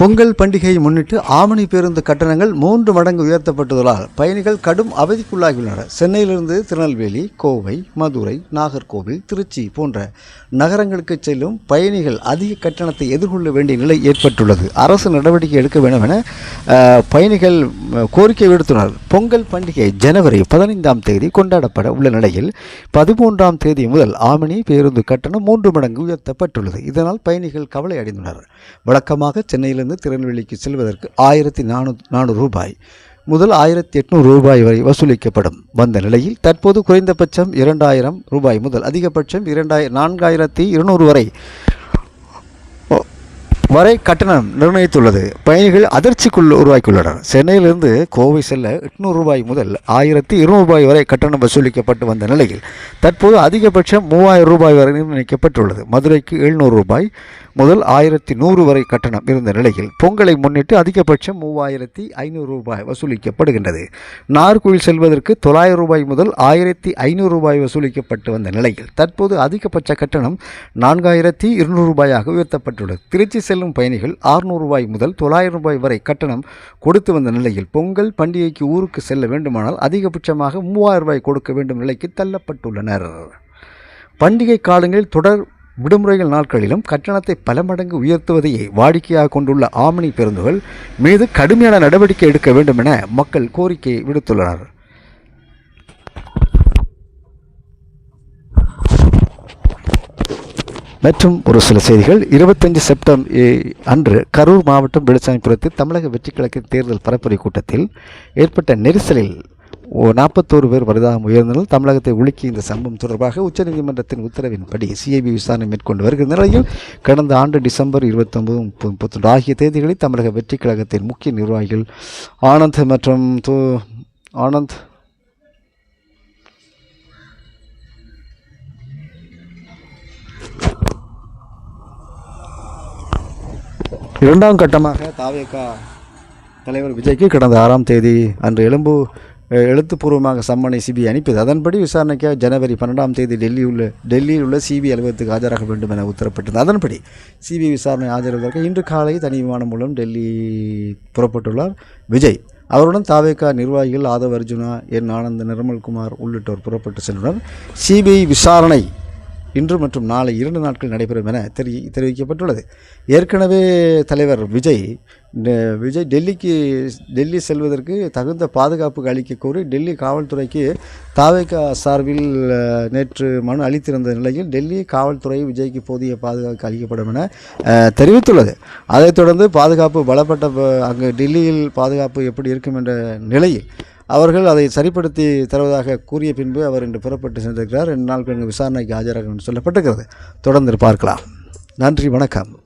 பொங்கல் பண்டிகையை முன்னிட்டு ஆமணி பேருந்து கட்டணங்கள் மூன்று மடங்கு உயர்த்தப்பட்டதால் பயணிகள் கடும் அவதிக்குள்ளாகியுள்ளனர். சென்னையிலிருந்து திருநெல்வேலி கோவை மதுரை நாகர்கோவில் திருச்சி போன்ற நகரங்களுக்கு செல்லும் பயணிகள் அதிக கட்டணத்தை எதிர்கொள்ள வேண்டிய நிலை ஏற்பட்டுள்ளது. அரசு நடவடிக்கை எடுக்க வேண்டும் என பயணிகள் கோரிக்கை விடுத்துள்ளனர். பொங்கல் பண்டிகை ஜனவரி பதினைந்தாம் தேதி கொண்டாடப்பட உள்ள நிலையில் பதிமூன்றாம் தேதி முதல் ஆமணி பேருந்து கட்டணம் மூன்று மடங்கு உயர்த்தப்பட்டுள்ளது. இதனால் பயணிகள் கவலை அடைந்துள்ளனர். வழக்கமாக சென்னையிலிருந்து திருநெல்வேலிக்கு செல்வதற்கு ஆயிரத்தி நானூ நானூறு ரூபாய். முதல் ஆயிரத்தி எட்நூறு ரூபாய் வரை வசூலிக்கப்படும். வந்த நிலையில் தற்போது குறைந்தபட்சம் இரண்டாயிரம் ரூபாய் முதல் அதிகபட்சம் இரண்டாயிரம் நான்காயிரத்தி இருநூறு வரை வரை கட்டணம் நிர்ணயித்துள்ளது. பயணிகள் அதிர்ச்சிக்குள் உருவாக்கியுள்ளனர். சென்னையிலிருந்து கோவை செல்ல எட்நூறு ரூபாய் முதல் ஆயிரத்தி இருநூறு ரூபாய் வரை கட்டணம் வசூலிக்கப்பட்டு வந்த நிலையில் தற்போது அதிகபட்சம் மூவாயிரம் ரூபாய் வரை நிர்ணயிக்கப்பட்டுள்ளது. மதுரைக்கு எழுநூறு ரூபாய் முதல் ஆயிரத்தி நூறு வரை கட்டணம் இருந்த நிலையில் பொங்கலை முன்னிட்டு அதிகபட்சம் மூவாயிரத்தி ஐநூறு ரூபாய் வசூலிக்கப்படுகின்றது. நார்கோயில் செல்வதற்கு தொள்ளாயிரம் ரூபாய் முதல் ஆயிரத்தி ஐநூறு ரூபாய் வசூலிக்கப்பட்டு வந்த நிலையில் தற்போது அதிகபட்ச கட்டணம் நான்காயிரத்தி இருநூறு ரூபாயாக உயர்த்தப்பட்டுள்ளது. திருச்சி செல்லும் பயணிகள் ஆறுநூறு ரூபாய் முதல் தொள்ளாயிரம் ரூபாய் வரை கட்டணம் கொடுத்து வந்த நிலையில் பொங்கல் பண்டிகைக்கு ஊருக்கு செல்ல வேண்டுமானால் அதிகபட்சமாக மூவாயிரம் ரூபாய் கொடுக்க வேண்டும் நிலைக்கு தள்ளப்பட்டுள்ளனர். பண்டிகை காலங்களில் தொடர் விடுமுறைகள் நாட்களிலும் கட்டணத்தை பல மடங்கு உயர்த்துவதையே வாடிக்கையாக கொண்டுள்ள ஆமணி பேருந்துகள் மீது கடுமையான நடவடிக்கை எடுக்க வேண்டும் என மக்கள் கோரிக்கை விடுத்துள்ளனர். மற்றும் ஒரு சில செய்திகள். இருபத்தஞ்சு செப்டம்பர் அன்று கரூர் மாவட்டம் விழுசாமிபுரத்தில் தமிழக வெற்றி கழக தேர்தல் பரப்புரை கூட்டத்தில் ஏற்பட்ட நெரிசலில் நாற்பத்தோரு பேர் பரிதாபம் உயர்ந்தனர். தமிழகத்தை உலுக்கி இந்த சம்பவம் தொடர்பாக உச்சநீதிமன்றத்தின் உத்தரவின்படி சிஐபி விசாரணை மேற்கொண்டு வருகிற நிலையில் கடந்த ஆண்டு டிசம்பர் இருபத்தொன்பது முப்பது முப்பத்தொன்று ஆகிய தேதிகளில் தமிழக வெற்றி கழகத்தின் முக்கிய நிர்வாகிகள் ஆனந்த் மற்றும் தோ- ஆனந்த் இரண்டாம் கட்டமாக தாவேகா தலைவர் விஜய்க்கு கடந்த ஆறாம் தேதி அன்று எழும்பூர் எழுத்துப்பூர்வமாக சம்மனை சிபிஐ அனுப்பியது. அதன்படி விசாரணைக்காக ஜனவரி பன்னெண்டாம் தேதி டெல்லி உள்ள டெல்லியில் உள்ள சிபிஐ அலுவலகத்துக்கு ஆஜராக வேண்டும் என உத்தரப்பட்டது அதன்படி சிபிஐ விசாரணை ஆஜராவதற்கு இன்று காலை தனி விமானம் மூலம் டெல்லி புறப்பட்டுள்ளார் விஜய். அவருடன் தாவேகா நிர்வாகிகள் ஆதவ் அர்ஜுனா என் ஆனந்த் நிர்மல்குமார் உள்ளிட்டோர் புறப்பட்டு சென்றனர். சிபிஐ விசாரணை இன்று மற்றும் நாளை இரண்டு நாட்கள் நடைபெறும் என தெரி தெரிவிக்கப்பட்டுள்ளது. ஏற்கனவே தலைவர் விஜய் விஜய் டெல்லிக்கு டெல்லி செல்வதற்கு தகுந்த பாதுகாப்பு அளிக்க கோரி டெல்லி காவல்துறைக்கு தாவேகா சார்பில் நேற்று மனு அளித்திருந்த நிலையில் டெல்லி காவல்துறை விஜய்க்கு போதிய பாதுகாப்பு அளிக்கப்படும் என தெரிவித்துள்ளது. அதைத் தொடர்ந்து பாதுகாப்பு பலப்பட்ட அங்கு டெல்லியில் பாதுகாப்பு எப்படி இருக்கும் என்ற நிலையில் அவர்கள் அதை சரிப்படுத்தி தருவதாக கூறிய பின்பு அவர் இன்று புறப்பட்டு சென்றிருக்கிறார். ரெண்டு நாள் பின்பு விசாரணைக்கு ஆஜராகும் என்று சொல்லப்பட்டிருக்கிறது. தொடர்ந்து பார்க்கலாம். நன்றி வணக்கம்.